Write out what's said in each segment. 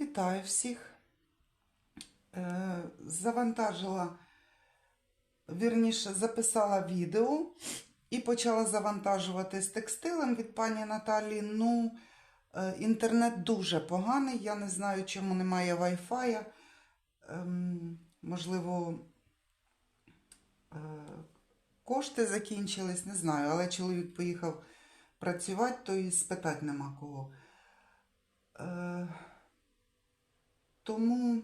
Вітаю всіх. Е, Завантажила, вірніше, записала відео і почала завантажувати з текстилем від пані Наталі. Ну, е, інтернет дуже поганий. Я не знаю, чому немає Wi-Fi. Ем, Можливо, е, кошти закінчились, не знаю, але чоловік поїхав працювати, то і спитати нема кого. Тому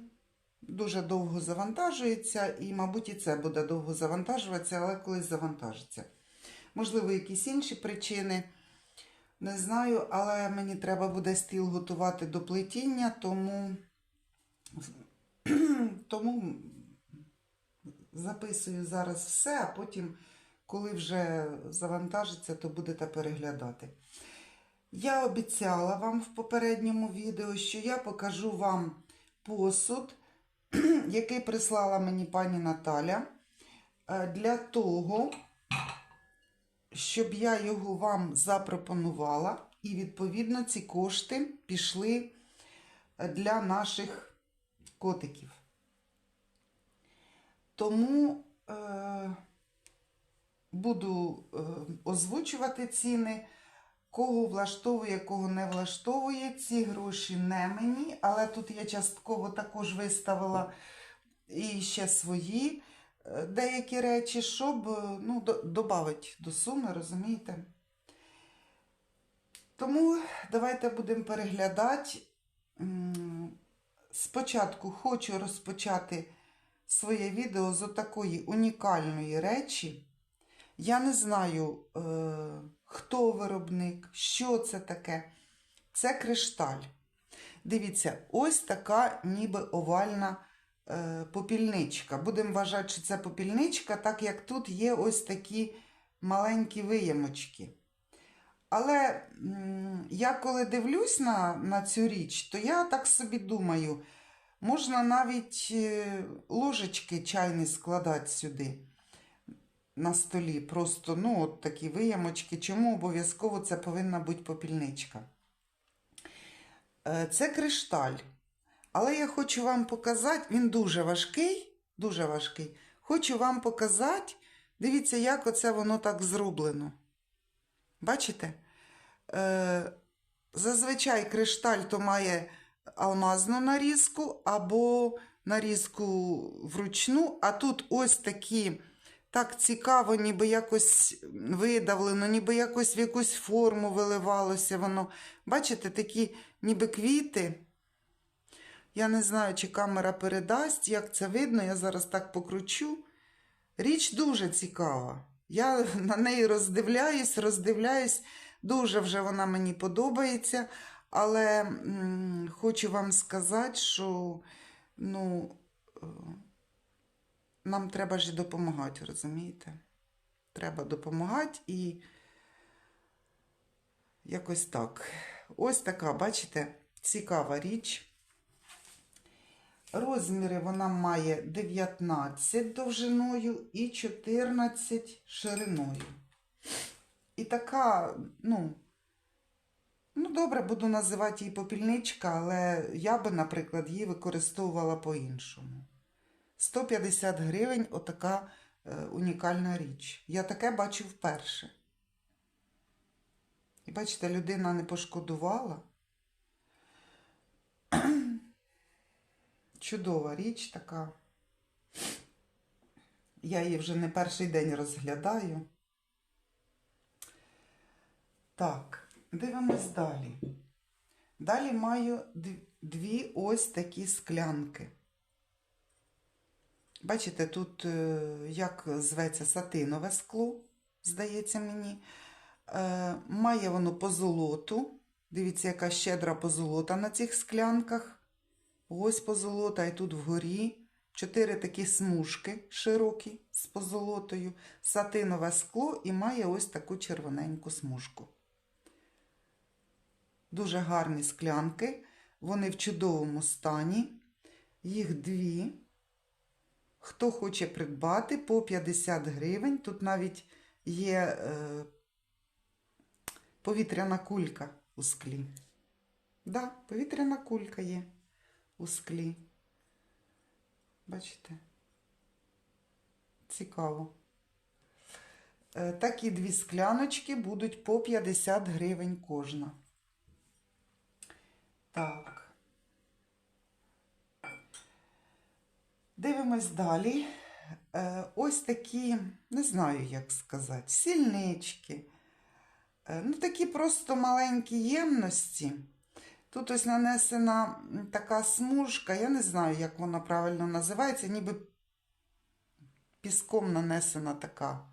дуже довго завантажується, і, мабуть, і це буде довго завантажуватися, але колись завантажиться. Можливо, якісь інші причини. Не знаю, але мені треба буде стіл готувати до плетіння, тому, тому записую зараз все, а потім, коли вже завантажиться, то будете переглядати. Я обіцяла вам в попередньому відео, що я покажу вам посуд, який прислала мені пані Наталя, е, для того, щоб я його вам запропонувала, і, відповідно, ці кошти пішли е, для наших котиків. Тому е, буду е, озвучувати ціни. Кого влаштовує, кого не влаштовує, ці гроші не мені, але тут я частково також виставила і ще свої е, деякі речі, щоб е, ну, додати до суми, розумієте? Тому давайте будемо переглядати. Спочатку хочу розпочати своє відео з такої унікальної речі. Я не знаю, е, хто виробник, що це таке. Це кришталь. Дивіться, ось така ніби овальна е, попільничка. Будемо вважати, що це попільничка, так як тут є ось такі маленькі виємочки. Але я коли дивлюсь на, на цю річ, то я так собі думаю, можна навіть е, ложечки чайні складати сюди на столі. Просто ну, от такі виямочки. Чому обов'язково це повинна бути попільничка? Е, Це кришталь. Але я хочу вам показати, він дуже важкий, дуже важкий. Хочу вам показати, дивіться, як оце воно так зроблено. Бачите? Е, Зазвичай кришталь то має алмазну нарізку або нарізку вручну, а тут ось такі. Так цікаво, ніби якось видавлено, ніби якось в якусь форму виливалося воно. Бачите, такі ніби квіти. Я не знаю, чи камера передасть, як це видно, я зараз так покручу. Річ дуже цікава. Я на неї роздивляюсь, роздивляюсь, дуже вже вона мені подобається. Але м, хочу вам сказати, що ну, е, нам треба ж допомагати, розумієте? Треба допомагати і якось так. Ось така, бачите, цікава річ. Розміри вона має 19 довжиною і 14 шириною. І така, ну, ну, добре, буду називати її попільничка, але я би, наприклад, її використовувала по-іншому. 150 гривень отака е, унікальна річ. Я таке бачу вперше. І бачите, людина не пошкодувала. Чудова річ така. Я її вже не перший день розглядаю. Так, дивимось далі. Далі маю дві ось такі склянки. Бачите, тут е, як зветься сатинове скло, здається мені. Е, має воно позолоту. Дивіться, яка щедра позолота на цих склянках. Ось позолота, і тут вгорі. Чотири такі смужки широкі з позолотою, сатинове скло і має ось таку червоненьку смужку. Дуже гарні склянки, вони в чудовому стані. Їх дві. Хто хоче придбати по 50 гривень. Тут навіть є е, повітряна кулька у склі. Да, повітряна кулька є. у склі. Бачите? Цікаво. Е, Такі дві скляночки будуть по 50 гривень кожна. Так. Дивимось далі. Е, Ось такі, не знаю, як сказати, сільнички. Е, Ну, такі просто маленькі ємності. Тут ось нанесена така смужка, я не знаю, як вона правильно називається, ніби піском нанесена така.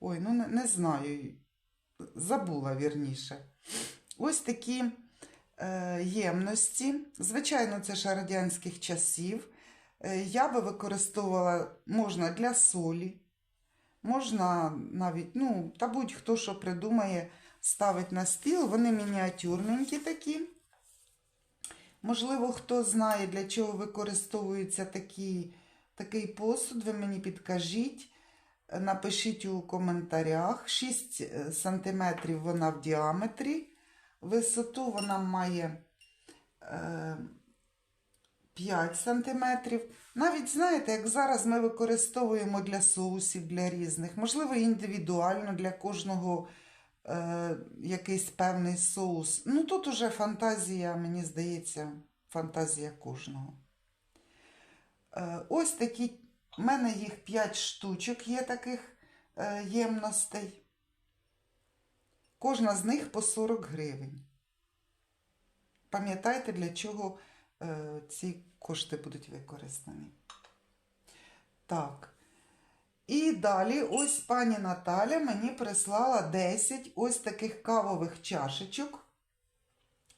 Ой, ну не, не знаю, забула вірніше. Ось такі е, ємності. Звичайно, це ж радянських часів. Е, я би використовувала можна для солі, можна навіть, ну, та будь-хто що придумає, ставить на стіл. Вони мініатюрненькі такі. Можливо, хто знає, для чого використовується такі, такий посуд, ви мені підкажіть. Напишіть у коментарях. 6 см вона в діаметрі. Висоту вона має е, 5 см. Навіть знаєте, як зараз ми використовуємо для соусів, для різних, можливо, індивідуально для кожного е, якийсь певний соус. Ну, тут уже фантазія, мені здається, фантазія кожного. Е, ось такі, в мене їх 5 штучок є таких е, ємностей. Кожна з них по 40 гривень. Пам'ятайте, для чого е, ці кошти будуть використані. Так. І далі ось пані Наталя мені прислала 10 ось таких кавових чашечок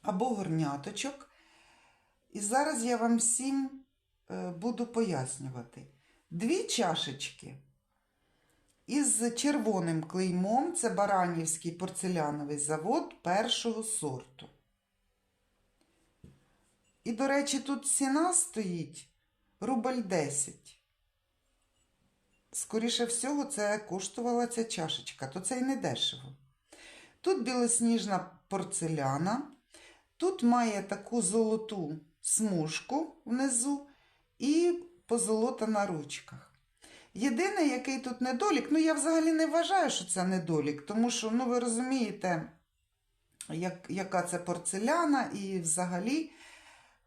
або горняточок. І зараз я вам всім е, буду пояснювати. Дві чашечки із червоним клеймом це Баранівський порцеляновий завод першого сорту. І, до речі, тут ціна стоїть рубль 10. Скоріше всього, це коштувала ця чашечка, то це й не дешево. Тут білосніжна порцеляна, тут має таку золоту смужку внизу і позолота на ручках. Єдиний, який тут недолік, ну я взагалі не вважаю, що це недолік, тому що, ну ви розумієте, як, яка це порцеляна і взагалі.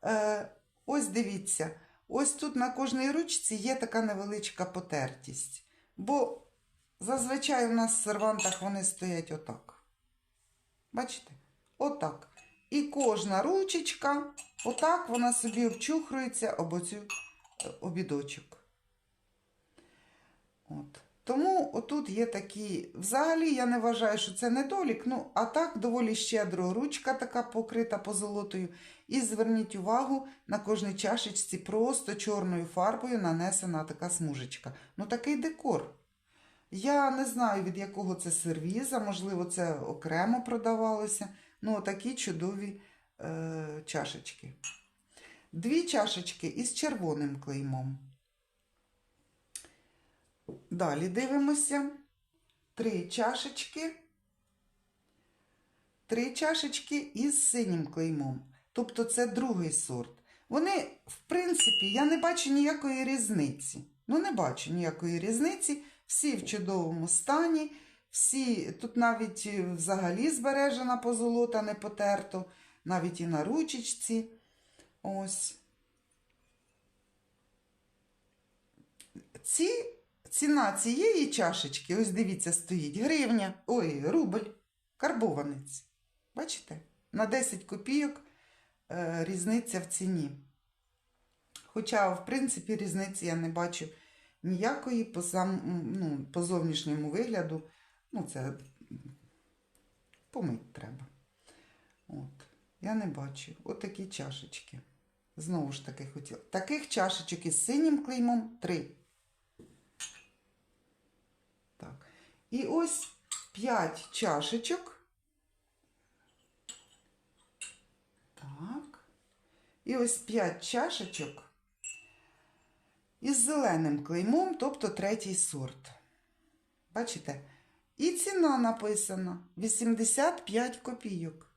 Е, ось дивіться, ось тут на кожній ручці є така невеличка потертість. Бо зазвичай у нас в сервантах вони стоять отак. Бачите? Отак. І кожна ручечка, отак вона собі обчухрується об оцю е, обідочок. От. Тому отут є такі. Взагалі, я не вважаю, що це недолік. Ну, а так, доволі щедро ручка така покрита позолотою. І зверніть увагу, на кожній чашечці просто чорною фарбою нанесена така смужечка. Ну, такий декор. Я не знаю, від якого це сервіза, можливо, це окремо продавалося. Ну, такі чудові е, чашечки. Дві чашечки із червоним клеймом. Далі дивимося. Три чашечки. Три чашечки із синім клеймом. Тобто це другий сорт. Вони, в принципі, я не бачу ніякої різниці. Ну, не бачу ніякої різниці. Всі в чудовому стані. Всі, тут навіть взагалі збережена позолота, не потерто, навіть і на ручечці. Ось. Ці Ціна цієї чашечки, ось дивіться, стоїть гривня, ой, рубль, карбованець. Bачите? На 10 копійок е, різниця в ціні. Хоча, в принципі, різниці я не бачу ніякої по сам, ну, по зовнішньому вигляду. Ну, це помить треба. От. Я не бачу. От чашечки. Знову ж таки хотіла. Таких чашечок із синім клеймом три. Так. І ось 5 чашечок. Так. І ось 5 чашечок із зеленим клеймом, тобто третій сорт. Бачите? І ціна написана 85 копійок.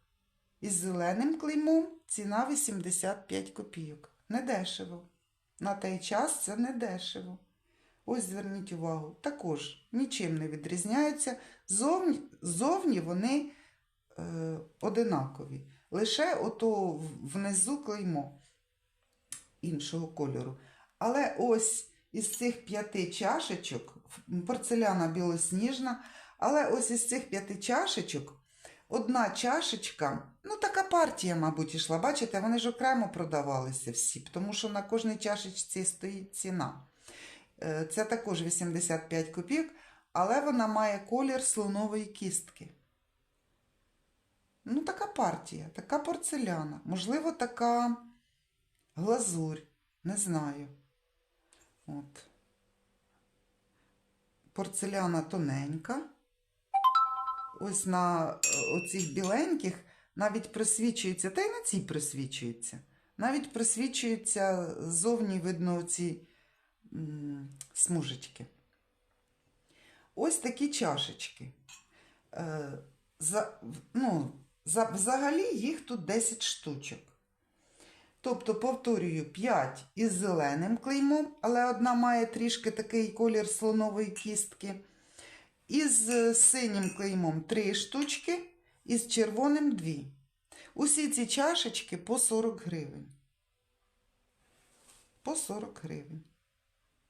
із зеленим клеймом ціна 85 копійок. Недешево. На той час це недешево. Ось зверніть увагу, також нічим не відрізняються. Зовні, зовні вони е, одинакові. Лише ото внизу клеймо іншого кольору. Але ось із цих п'яти чашечок, порцеляна білосніжна, але ось із цих п'яти чашечок одна чашечка, ну така партія, мабуть, ішла. Бачите, вони ж окремо продавалися всі, тому що на кожній чашечці стоїть ціна. Е, Це також 85 копійок, але вона має колір слонової кістки. Ну, така партія, така порцеляна. Можливо, така глазурь. Не знаю. От. Порцеляна тоненька. Ось на е, оцих біленьких навіть просвічується, та й на цій просвічується. Навіть просвічується ззовні видно ці м, смужечки. Ось такі чашечки. Е, за, ну, взагалі їх тут 10 штучок. Тобто, повторюю, 5 із зеленим клеймом, але одна має трішки такий колір слонової кістки. Із е, синім клеймом 3 штучки, із червоним 2. Усі ці чашечки по 40 гривень. По 40 гривень.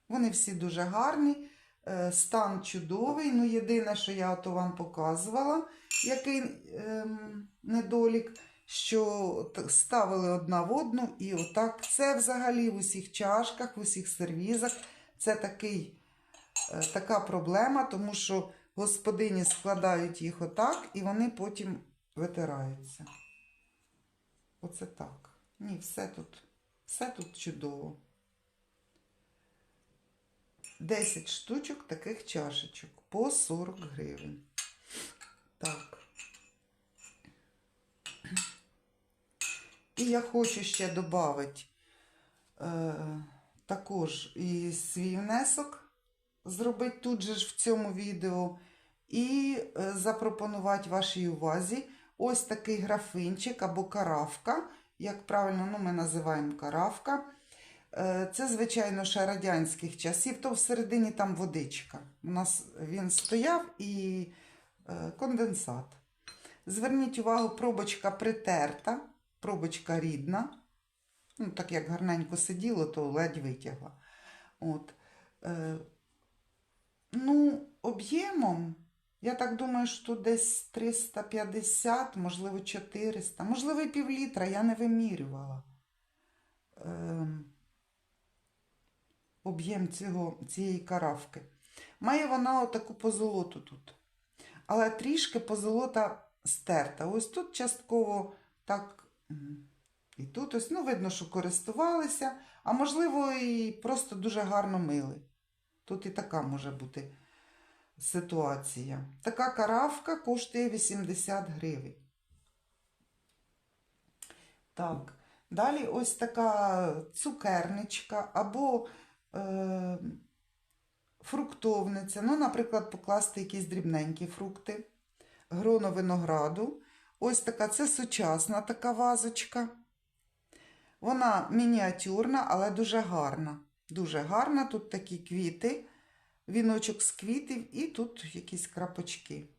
Вони всі дуже гарні, е, стан чудовий. Ну, єдине, що я ото вам показувала, який ем, недолік, що ставили одна в одну і отак. Це взагалі в усіх чашках, в усіх сервізах. Це такий, е, така проблема, тому що господині складають їх отак, і вони потім витираються. Оце так. Ні, все тут, все тут чудово. 10 штучок таких чашечок по 40 гривень. Так. І я хочу ще додати е, також і свій внесок зробити тут же ж в цьому відео. І е, запропонувати вашій увазі ось такий графинчик або каравка. Як правильно ну, ми називаємо каравка. Е, Це, звичайно, ще радянських часів, то всередині там водичка. У нас він стояв і конденсат. Зверніть увагу, пробочка притерта, пробочка рідна. Ну, так як гарненько сиділо, то ледь витягла. От. Е, ну, об'ємом, я так думаю, що десь 350, можливо, 400, можливо, і півлітра, я не вимірювала. Ем, об'єм цієї каравки. Має вона отаку позолоту тут. Але трішки позолота стерта. Ось тут частково так. І тут ось, ну, видно, що користувалися, а можливо, і просто дуже гарно мили. Тут і така може бути ситуація. Така каравка коштує 80 гривень. Так, далі ось така цукерничка або е, фруктовниця. Ну, наприклад, покласти якісь дрібненькі фрукти, гроно винограду. Ось така, це сучасна така вазочка. Вона мініатюрна, але дуже гарна. Дуже гарна. Тут такі квіти, віночок з квітів і тут якісь крапочки.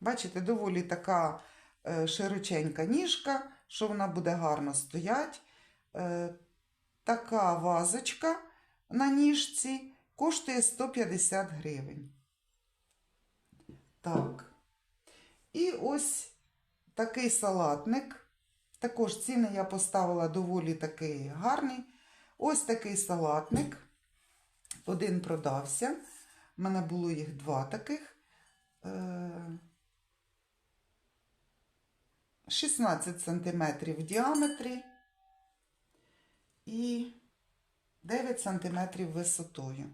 Бачите, доволі така е, широченька ніжка, що вона буде гарно стояти. Е, така вазочка на ніжці коштує 150 гривень. Так. І ось такий салатник. Також ціни я поставила доволі такий гарний. Ось такий салатник. Один продався. У мене було їх два таких. Е, 16 см в діаметрі і 9 см висотою.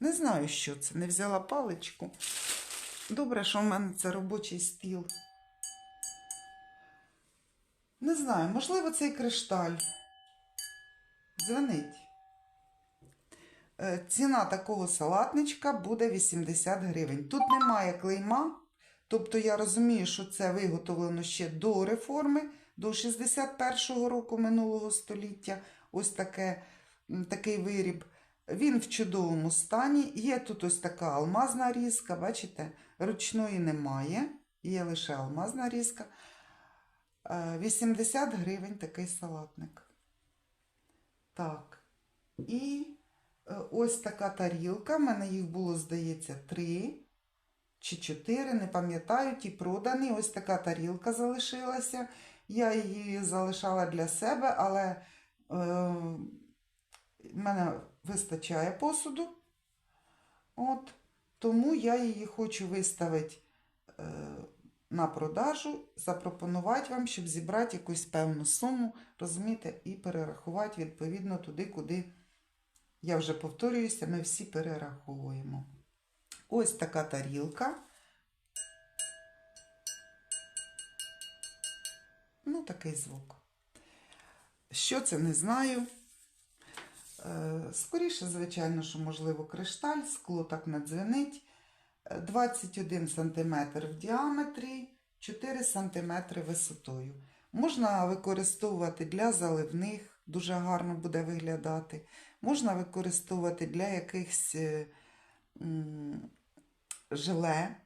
Не знаю, що це. Не взяла паличку. Добре, що в мене це робочий стіл. Не знаю, можливо, цей кришталь. Дзвонить. Е, Ціна такого салатничка буде 80 гривень. Тут немає клейма, Тобто я розумію, що це виготовлено ще до реформи, до 61-го року минулого століття. Ось таке, такий виріб. Він в чудовому стані. Є тут ось така алмазна різка, бачите, ручної немає, є лише алмазна різка. Е, 80 гривень такий салатник. Так. І е, ось така тарілка. У мене їх було, здається, три чи чотири, не пам'ятаю, ті продані. Ось така тарілка залишилася. Я її залишала для себе, але е, в мене вистачає посуду. От, тому я її хочу виставити е, на продажу, запропонувати вам, щоб зібрати якусь певну суму, розумієте, і перерахувати відповідно туди, куди, я вже повторююся, ми всі перераховуємо. Ось така тарілка. Ну, такий звук. Що це, не знаю. Е, Скоріше, звичайно, що, можливо, кришталь, скло так не дзвенить. Е, 21 см в діаметрі, 4 см висотою. Можна використовувати для заливних, дуже гарно буде виглядати. Можна використовувати для якихось е, желе,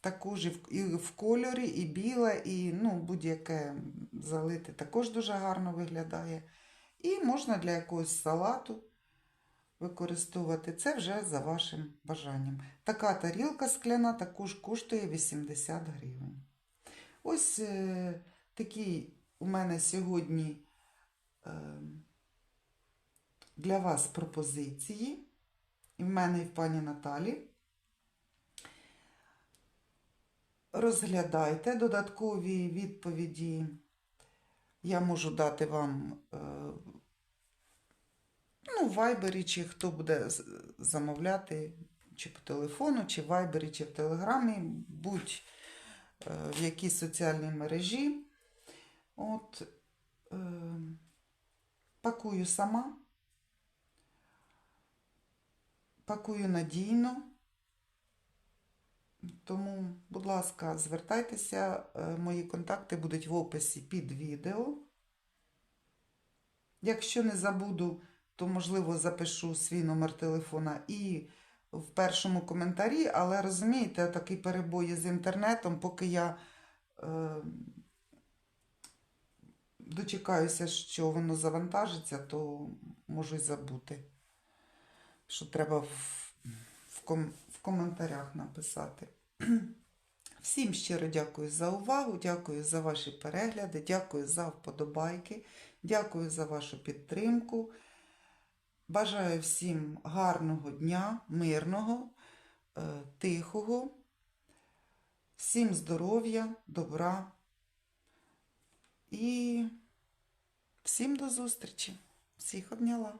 також і в, кольорі, і біле, і ну, будь-яке залите також дуже гарно виглядає. І можна для якогось салату використовувати це вже за вашим бажанням. Така тарілка скляна також коштує 80 гривень. Ось е, такі у мене сьогодні е, для вас пропозиції. І в мене і в пані Наталі. Розглядайте додаткові відповіді. Я можу дати вам е, ну, в вайбері, чи хто буде замовляти, чи по телефону, чи в вайбері, чи в телеграмі, будь е, в якій соціальній мережі. От, е, пакую сама, пакую надійно. Тому, будь ласка, звертайтеся, е, мої контакти будуть в описі під відео. Якщо не забуду, то, можливо, запишу свій номер телефона і в першому коментарі, але розумієте, такий перебої з інтернетом, поки я е, дочекаюся, що воно завантажиться, то можу й забути, що треба в, в, ком, в коментарях написати. Всім щиро дякую за увагу, дякую за ваші перегляди, дякую за вподобайки, дякую за вашу підтримку. Бажаю всім гарного дня, мирного, е, тихого, всім здоров'я, добра і всім до зустрічі. Всіх обняла.